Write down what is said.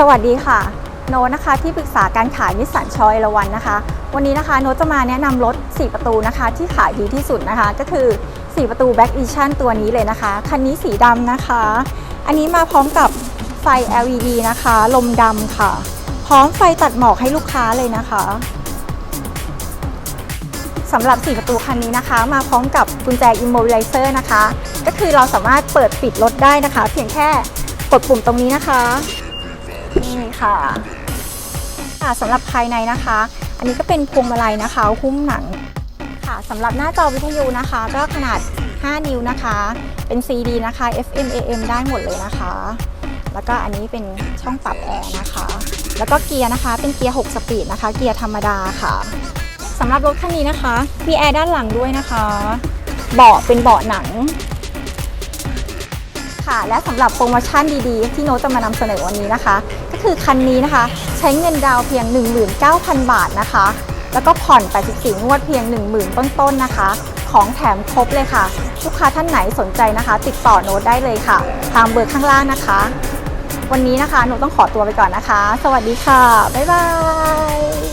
สวัสดีค่ะ โนนะคะที่ปรึกษาการขายนิสสันชอยละวันนะคะ วันนี้นะคะโนจะมาแนะนำรถ 4 ประตูนะคะที่ขายดีที่สุดนะคะ ก็คือ 4 ประตู Back Edition ตัวนี้เลยนะคะ คันนี้สีดำนะคะ อันนี้มาพร้อมกับไฟ LED นะคะ ลมดำค่ะ พร้อมไฟตัดหมอกให้ลูกค้าเลยนะคะสำหรับ 4 ประตูคันนี้นะคะ มาพร้อมกับกุญแจ Immobilizer นะคะ ก็คือเราสามารถเปิดปิดรถได้นะคะ เพียงแค่กดปุ่มตรงนี้นะคะ นี่ค่ะค่ะสำหรับภายในนะคะ อันนี้ก็เป็นพวงมาลัยนะคะหุ้มหนังค่ะสำหรับหน้าจอวิทยุนะคะ ก็ขนาด 5 นิ้วนะคะ เป็น CD นะคะ FM AM ได้หมดเลยนะคะ แล้วก็อันนี้เป็นช่องปรับแอร์นะคะ แล้วก็เกียร์นะคะ เป็นเกียร์ 6 สปีดนะคะ เกียร์ธรรมดาค่ะสำหรับรถคันนี้นะคะ มีแอร์ด้านหลังด้วยนะคะ เบาะเป็นเบาะหนัง ค่ะ และสำหรับโปรโมชั่นดีๆ ที่โน้ตจะมานำเสนอวันนี้นะคะ ก็คือคันนี้นะคะ ใช้เงินดาวเพียง 19,000 บาทนะคะ แล้วก็ผ่อน 84 งวดเพียง 10,000 ต้นๆนะคะ ของแถมครบเลยค่ะ ลูกค้าท่านไหนสนใจนะคะ ติดต่อโน้ตได้เลยค่ะทางเบอร์ข้างล่างนะคะ วันนี้นะคะโน้ตต้องขอตัวไปก่อนนะคะ สวัสดีค่ะบ๊ายบาย